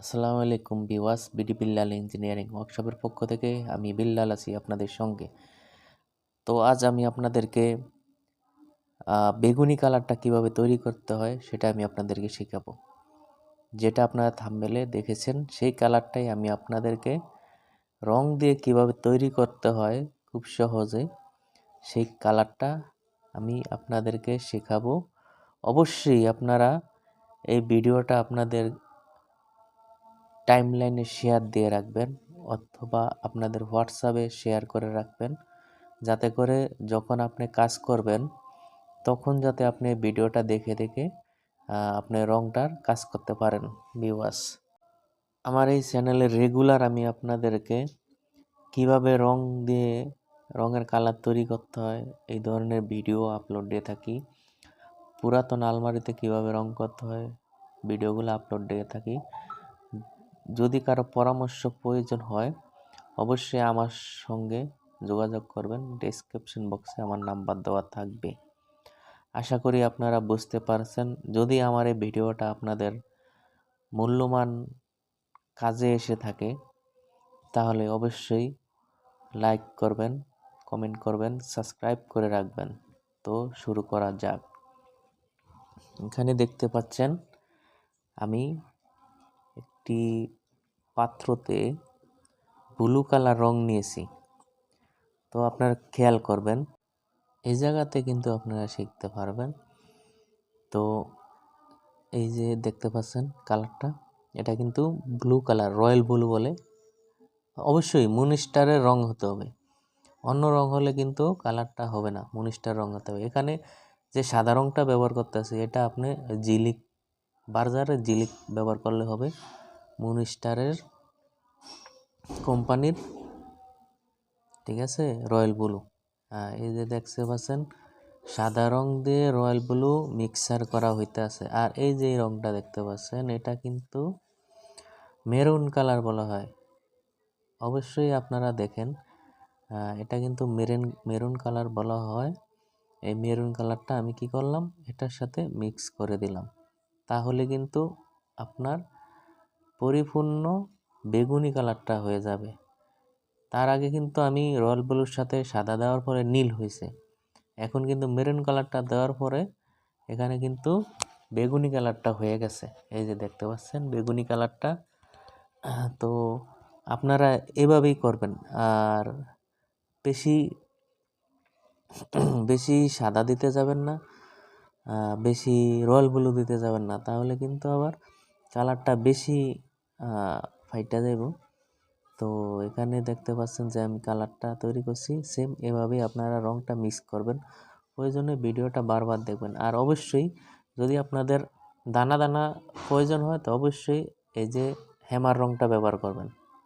আসসালামু আলাইকুম বিওয়াস বিডি বিল্লাল ইঞ্জিনিয়ারিং ওয়ার্কশপের পক্ষ থেকে আমি বিল্লাল আছি আপনাদের সঙ্গে। তো আজ আমি আপনাদেরকে বেগুনি কালারটা কীভাবে তৈরি করতে হয় সেটা আমি আপনাদেরকে শেখাবো। যেটা আপনারা থাম্বনেলে দেখেছেন, সেই কালারটাই আমি আপনাদেরকে রং দিয়ে কীভাবে তৈরি করতে হয় খুব সহজে সেই কালারটা আমি আপনাদেরকে শেখাবো। অবশ্যই আপনারা এই ভিডিওটা আপনাদের টাইমলাইনে শেয়ার দিয়ে রাখবেন অথবা আপনাদের হোয়াটসঅ্যাপে শেয়ার করে রাখবেন। যাতে করে যখন আপনি কাজ করবেন, তখন যাতে আপনি ভিডিওটা দেখে দেখে আপনি রংটার কাজ করতে পারেন ভিউয়ার্স আমার এই চ্যানেলে রেগুলার আমি আপনাদেরকে কীভাবে রং দিয়ে রঙের কালার তৈরি করতে হয়, এই ধরনের ভিডিও আপলোড দিয়ে থাকি, পুরাতন আলমারিতে কীভাবে রং করতে হয় ভিডিওগুলো আপলোড দিয়ে থাকি যদি কারও পরামর্শ প্রয়োজন হয়, অবশ্যই আমার সঙ্গে যোগাযোগ করবেন। ডেসক্রিপশন বক্সে আমার নাম্বার দেওয়া থাকবে। আশা করি আপনারা বুঝতে পারছেন। যদি আমার এই ভিডিওটা আপনাদের মূল্যবান কাজে এসে থাকে, তাহলে অবশ্যই লাইক করবেন কমেন্ট করবেন সাবস্ক্রাইব করে রাখবেন। তো শুরু করা যাক। এখানে দেখতে পাচ্ছেন, আমি একটি পাত্রতে ব্লু কালার রং নিয়েছি। তো আপনারা খেয়াল করবেন, এই জায়গাতে কিন্তু আপনারা শিখতে পারবেন। তো এই যে দেখতে পাচ্ছেন কালারটা এটা কিন্তু ব্লু কালার রয়্যাল ব্লু বলে। অবশ্যই মুনিস্টারের রং হতে হবে। অন্য রং হলে কিন্তু কালারটা হবে না, মুনিস্টার রং হতে হবে। এখানে যে সাদা রংটা ব্যবহার করতেছি এটা আপনি জিলিক বার্জারের জিলিক ব্যবহার করলে হবে। মুনিস্টারের কোম্পানির, ঠিক আছে, রয়্যাল ব্লু। হ্যাঁ এই যে দেখতে পাচ্ছেন, সাদা রং দিয়ে রয়্যাল ব্লু মিক্সার করা হইতে আছে। আর এই যে রংটা দেখতে পাচ্ছেন, এটা কিন্তু মেরুন কালার বলা হয়। অবশ্যই আপনারা দেখেন এটা কিন্তু মেরুন মেরুন কালার বলা হয়। এই মেরুন কালারটা আমি কি করলাম, এটার সাথে মিক্স করে দিলাম। তাহলে কিন্তু আপনার পরিপূর্ণ বেগুনি কালারটা হয়ে যাবে। তার আগে কিন্তু আমি রয়্যাল ব্লুর সাথে সাদা দেওয়ার পরে নীল হয়েছে। এখন কিন্তু মেরুন কালারটা দেওয়ার পরে এখানে কিন্তু বেগুনি কালারটা হয়ে গেছে। এই যে দেখতে পাচ্ছেন বেগুনি কালারটা। তো আপনারা এভাবেই করবেন। আর বেশি বেশি সাদা দিতে যাবেন না বেশি রয়্যাল ব্লু দিতে যাবেন না। তাহলে কিন্তু আবার কালারটা বেশি আহ, দেব। তো এখানে দেখতে পাচ্ছেন যে আমি কালারটা তৈরি করছি। সেম এভাবেই আপনারা রংটা মিক্স করবেন। প্রয়োজনে ভিডিওটা বারবার দেখবেন। আর অবশ্যই যদি আপনাদের দানা দানা প্রয়োজন হয় তো অবশ্যই এই যে হ্যামার রংটা ব্যবহার করবেন।